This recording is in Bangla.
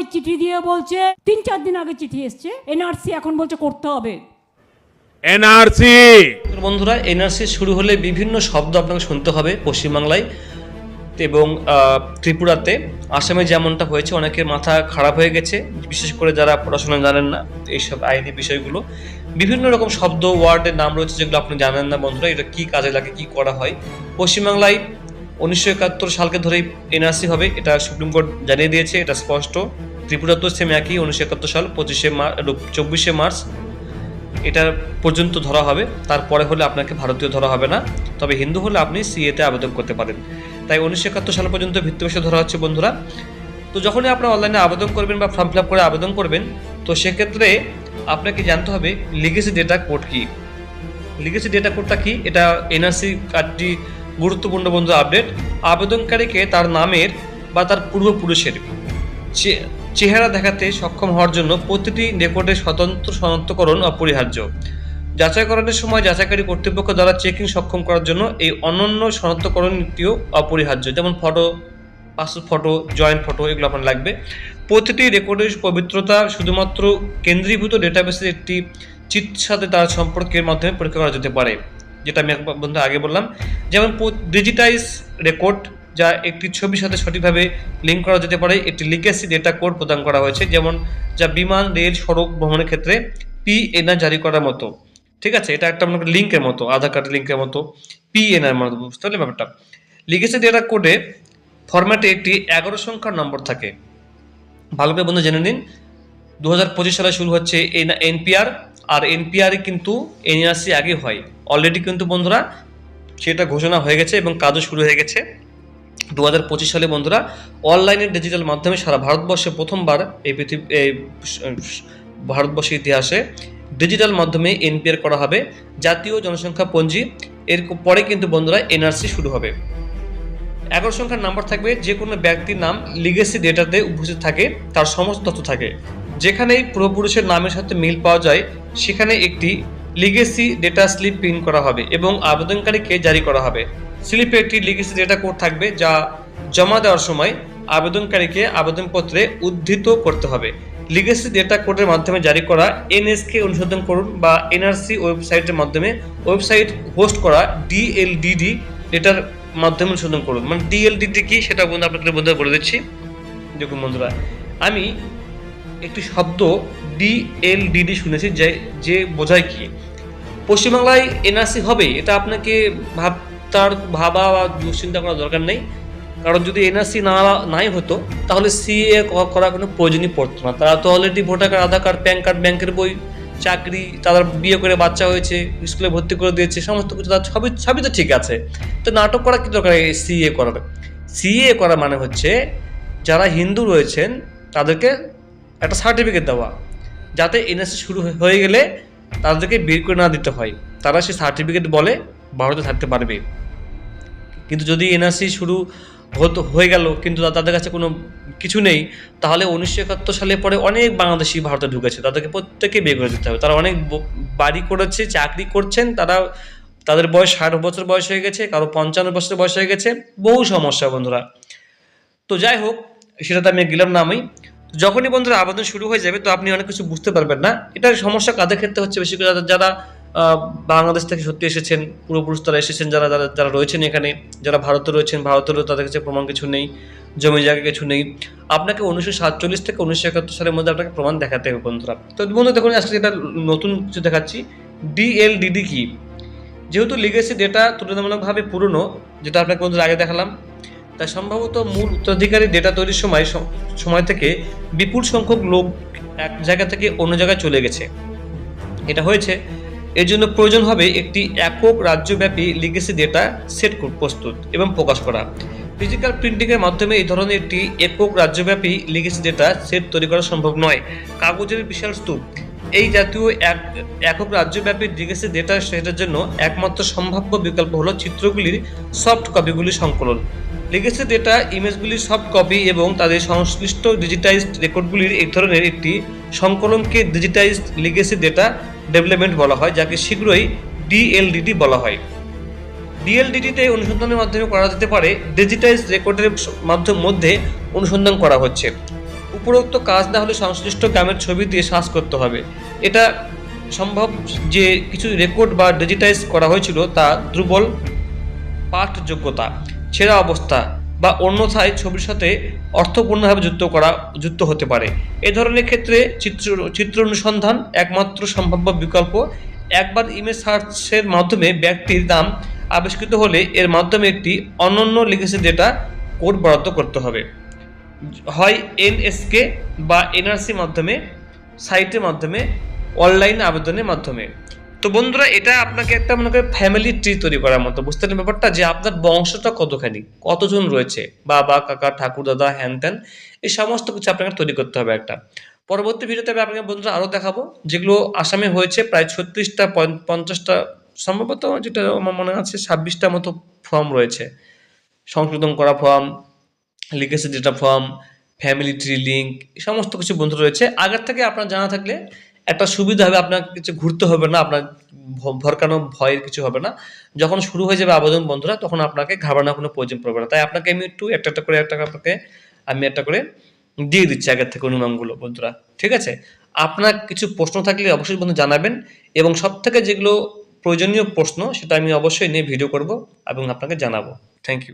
আমায় চিঠি দিয়ে বলছে তিন চার দিন আগে চিঠি এসছে এনআরসি এখন বলছে করতে হবে। এনআরসি! বন্ধুরা এনআরসি শুরু হলে বিভিন্ন শব্দ আপনাকে শুনতে হবে পশ্চিমবাংলায় এবং ত্রিপুরাতে। আসামে যেমনটা হয়েছে অনেকের মাথা খারাপ হয়ে গেছে। বিশেষ করে যারা পড়াশোনা জানেন না এইসব আইনি বিষয়গুলো। বিভিন্ন রকম শব্দ ওয়ার্ডের নাম রয়েছে যেগুলো আপনি জানেন না বন্ধুরা এটা কি কাজে লাগে কি করা হয়। পশ্চিমবাংলায় উনিশশো একাত্তর সালকে ধরেই এনআরসি হবে এটা সুপ্রিম কোর্ট জানিয়ে দিয়েছে এটা স্পষ্ট। ত্রিপুরা তো সেম একই, উনিশশো একাত্তর সাল, পঁচিশে মার্চ চব্বিশে মার্চ। এটা পর্যন্ত ধরা হবে, তারপরে হলে আপনাকে ভারতীয় ধরা হবে না। তবে হিন্দু হলে আপনি সিএতে আবেদন করতে পারেন। তাই উনিশশো একাত্তর সাল পর্যন্ত ভিত্তিবসে ধরা হচ্ছে, বন্ধুরা। তো যখনই আপনারা অনলাইনে আবেদন করবেন বা ফর্ম ফিল করে আবেদন করবেন, তো সেক্ষেত্রে আপনাকে জানতে হবে লিগেসি ডেটা কোড কি? লিগেসি ডেটা কোডটা কি? এটা এনআরসি কার্ডটি গুরুত্বপূর্ণ বন্ধু আপডেট আবেদনকারীকে তার নামের বা তার পূর্বপুরুষের চেহারা দেখাতে সক্ষম হওয়ার জন্য প্রতিটি রেকর্ডের স্বতন্ত্র শনাক্তকরণ অপরিহার্য। যাচাইকরণের সময় যাচাইকারী কর্তৃপক্ষ দ্বারা চেকিং সক্ষম করার জন্য এই অনন্য শনাক্তকরণ নীতিও অপরিহার্য, যেমন photo, passport photo, joint photo এগুলো আপনার লাগবে। প্রতিটি রেকর্ডের পবিত্রতা শুধুমাত্র কেন্দ্রীভূত ডেটাবেসের একটি চিট সাথে তার সম্পর্কের মাধ্যমে পরীক্ষা করা যেতে পারে, যেটা আমি বন্ধু আগে বললাম। যেমন ডিজিটাইজ রেকর্ড যা একটি ছবির সাথে সঠিকভাবে লিঙ্ক করা যেতে পারে। একটি লিগেসি ডেটা কোড প্রদান করা হয়েছে, যেমন যা বিমান, রেল, সড়ক ভ্রমণের ক্ষেত্রে পিএনআর জারি করার মতো। ঠিক আছে? এটা একটা আপনার লিঙ্কের মতো, আধার কার্ডের লিঙ্কের মতো। পিএনআর মতো বুঝতে পারলে ব্যাপারটা। লিগেসি ডেটা কোডে ফরম্যাটে একটি এগারো সংখ্যার নম্বর থাকে। ভালো করে বন্ধু জেনে নিন। দু হাজার পঁচিশ সালে শুরু হচ্ছে এনপিআর আর এনপিআর কিন্তু এনআরসি আগে হয়। অলরেডি কিন্তু বন্ধুরা সেটা ঘোষণা হয়ে গেছে এবং কাজও শুরু হয়ে গেছে। দু হাজার পঁচিশ সালে বন্ধুরা অনলাইনের ডিজিটাল মাধ্যমে সারা ভারতবর্ষে প্রথমবার এই পৃথিবী, এই ভারতবর্ষের ইতিহাসে ডিজিটাল মাধ্যমে এনপিআর করা হবে। জাতীয় জনসংখ্যা পঞ্জি, এর পরে কিন্তু বন্ধুরা এনআরসি শুরু হবে। এগারো সংখ্যার নাম্বার থাকবে, যে কোনো ব্যক্তির নাম, লিগেসি ডেটাতে উপস্থিত থাকে, তার সমস্ত তথ্য থাকে। যেখানেই পূর্বপুরুষের নামের সাথে মিল পাওয়া যায়, সেখানে একটি লিগেসি ডেটা স্লিপ প্রিন্ট করা হবে এবং আবেদনকারীকে জারি করা হবে। স্লিপে একটি লিগেসি ডেটা কোড থাকবে, যা জমা দেওয়ার সময় আবেদনকারীকে আবেদনপত্রে উদ্ধৃত করতে হবে। লিগেসি ডেটা কোডের মাধ্যমে জারি করা, এনএসকে অনুসন্ধান করুন বা এনআরসি ওয়েবসাইটের মাধ্যমে ওয়েবসাইট হোস্ট করা, ডিএলডিডি ডেটার মাধ্যমে অনুসন্ধান করুন। মানে ডিএলডিডি কি সেটা বন্ধু আপনাদের বন্ধু বলে দিচ্ছি। দেখুন বন্ধুরা, আমি একটি শব্দ ডিএলডিডি শুনেছি, যে যে বোঝায় কি? পশ্চিমবাংলায় এনআরসি হবে, এটা আপনাকে ভাব তার ভাবা বা দুশ্চিন্তা করার দরকার নেই। কারণ যদি এনআরসি না, নাই হতো, তাহলে সিএ করার কোনো প্রয়োজনই পড়তো না। তারা তো already voter card Aadhaar card PAN card ব্যাংকের বই, চাকরি, তাদের বিয়ে করে বাচ্চা হয়েছে স্কুলে ভর্তি করে দিয়েছে, সমস্ত কিছু তার সবই সবই তো ঠিক আছে। তো নাটক করা কি দরকার সিএ করার? সিএ করা মানে হচ্ছে যারা হিন্দু রয়েছেন, তাদেরকে একটা সার্টিফিকেট দেওয়া। যাতে এনএসসি শুরু হয়ে- গেলে তাদেরকে বের করে না দিতে হয়। তারা সেই সার্টিফিকেট বলে ভারতে থাকতে পারবে। কিন্তু যদি এনআরসি শুরু হতো, হয়ে গেল, কিন্তু তাদের কাছে কোনো কিছু নেই, তাহলে উনিশশো একাত্তর সালে পরে অনেক বাংলাদেশি ভারতে ঢুকেছে, তাদেরকে প্রত্যেকে বের করে দিতে হবে। তারা অনেক বাড়ি করেছে, চাকরি করছেন, তারা তাদের বয়স ষাট বছর বয়স হয়ে গেছে, কারও পঞ্চান্ন বছর বয়স হয়ে গেছে, বহু সমস্যা বন্ধুরা। তো যাই হোক, সেটাতে আমি গেলাম না আমি। যখনই বন্ধুরা আবেদন শুরু হয়ে যাবে, তো আপনি অনেক কিছু বুঝতে পারবেন না। এটার সমস্যা কাদের ক্ষেত্রে হচ্ছে, বেশি করে যারা- বাংলাদেশ থেকে সত্যি এসেছেন, পূর্বপুরুষ তারা এসেছেন, যারা যারা যারা রয়েছেন এখানে, যারা ভারতে রয়েছেন ভারতেরও তাদের কাছে প্রমাণ কিছু নেই জমি জায়গা কিছু নেই। আপনাকে উনিশশো সাতচল্লিশ থেকে উনিশশো একাত্তর সালের মধ্যে আপনাকে প্রমাণ দেখাতে হবে বন্ধুরা। তো বন্ধু দেখুন, আজকে যেটা নতুন কিছু দেখাচ্ছি ডিএলডিডি কি? যেহেতু লিগেসি ডেটা তুলনামূলকভাবে পুরনো, যেটা আপনাকে বন্ধুরা আগে দেখালাম, তাই সম্ভবত মূল উত্তরাধিকারী ডেটা তৈরির সময় সময় থেকে বিপুল সংখ্যক লোক এক জায়গা থেকে অন্য জায়গায় চলে গেছে। এটা হয়েছে এর জন্য প্রয়োজন হবে একটি একক রাজ্যব্যাপী লিগেসি ডেটা সেট প্রস্তুত এবং প্রকাশ করা। ফিজিক্যাল প্রিন্টিংয়ের মাধ্যমে এই ধরনের একটি একক রাজ্যব্যাপী লিগেসি ডেটা সেট তৈরি করা সম্ভব নয়। কাগজের বিশাল স্তূপ। এই জাতীয় এক একক রাজ্যব্যাপী লিগেসি ডেটা সেটের জন্য একমাত্র সম্ভাব্য বিকল্প হলো চিত্রগুলির সফট কপিগুলি সংকলন। লিগেসি ডেটা ইমেজগুলির সফট কপি এবং তাদের সংশ্লিষ্ট ডিজিটাইজড রেকর্ডগুলির এক ধরনের একটি সংকলনকে ডিজিটাইজড লিগেসি ডেটা ডেভেলপমেন্ট বলা হয়, যাকে শীঘ্রই ডিএলডিটি বলা হয়। ডিএলডিটিতে অনুসন্ধানের মাধ্যমে করা যেতে পারে ডিজিটাইজ রেকর্ডের মাধ্যম মধ্যে অনুসন্ধান করা হচ্ছে। উপরোক্ত কাজ না হলে সংশ্লিষ্ট গ্রামের ছবি দিয়ে সার্চ করতে হবে। এটা সম্ভব যে কিছু রেকর্ড বা ডিজিটাইজ করা হয়েছিল, তা দুর্বল, পাঠযোগ্যতা, ছেঁড়া অবস্থা বা অন্যথায় ছবির সাথে অর্থপূর্ণভাবে যুক্ত করা, যুক্ত হতে পারে। এ ধরনের ক্ষেত্রে চিত্র চিত্র অনুসন্ধান একমাত্র সম্ভাব্য বিকল্প। একবার ইমেজ সার্চের মাধ্যমে ব্যক্তির নাম আবিষ্কৃত হলে এর মাধ্যমে একটি অনন্য লিখেছে ডেটা কোড বরাদ্দ করতে হবে। হয় এনএসকে বা এনআরসি মাধ্যমে, সাইটের মাধ্যমে, অনলাইন আবেদনের মাধ্যমে। তো বন্ধুরা, এটা আপনাকে একটা মনে করেন ফ্যামিলি ট্রি তৈরি করার মতো। বুঝতে পারেন ব্যাপারটা? যে আপনার বংশটা কতখানি, কতজন রয়েছে? বাবা, কাকা, ঠাকুর, দাদা, হ্যান ত্যান, এই সমস্ত কিছু আপনাকে তৈরি করতে হবে একটা। পরবর্তী ভিডিওতে আমি আপনাকে বন্ধুরা আরও দেখাবো, যেগুলো আসামে হয়েছে প্রায় ছত্রিশটা পঞ্চাশটা, সম্ভবত যেটা আমার মনে আছে, ছাব্বিশটা মতো ফর্ম রয়েছে। সংশোধন করা ফর্ম লিখেছে যেটা ফর্ম ফ্যামিলি ট্রি লিঙ্ক সমস্ত কিছু বন্ধু রয়েছে। আগের থেকে আপনার জানা থাকলে একটা সুবিধা হবে, আপনার কিছু ঘুরতে হবে না, আপনার ভরকানো ভয়ের কিছু হবে না। যখন শুরু হয়ে যাবে আবেদন, বন্ধুরা, তখন আপনাকে ঘাবড়ানোর কোনো প্রয়োজন পড়বে না। তাই আপনাকে আমি একটু একটা একটা করে, একটা আপনাকে, আমি একটা করে দিয়ে দিচ্ছি আগের থেকে অনুমানগুলো, বন্ধুরা। ঠিক আছে? আপনার কিছু প্রশ্ন থাকলে অবশ্যই বন্ধু জানাবেন এবং সব থেকে যেগুলো প্রয়োজনীয় প্রশ্ন, সেটা আমি অবশ্যই নিয়ে ভিডিও করব এবং আপনাকে জানাব। Thank you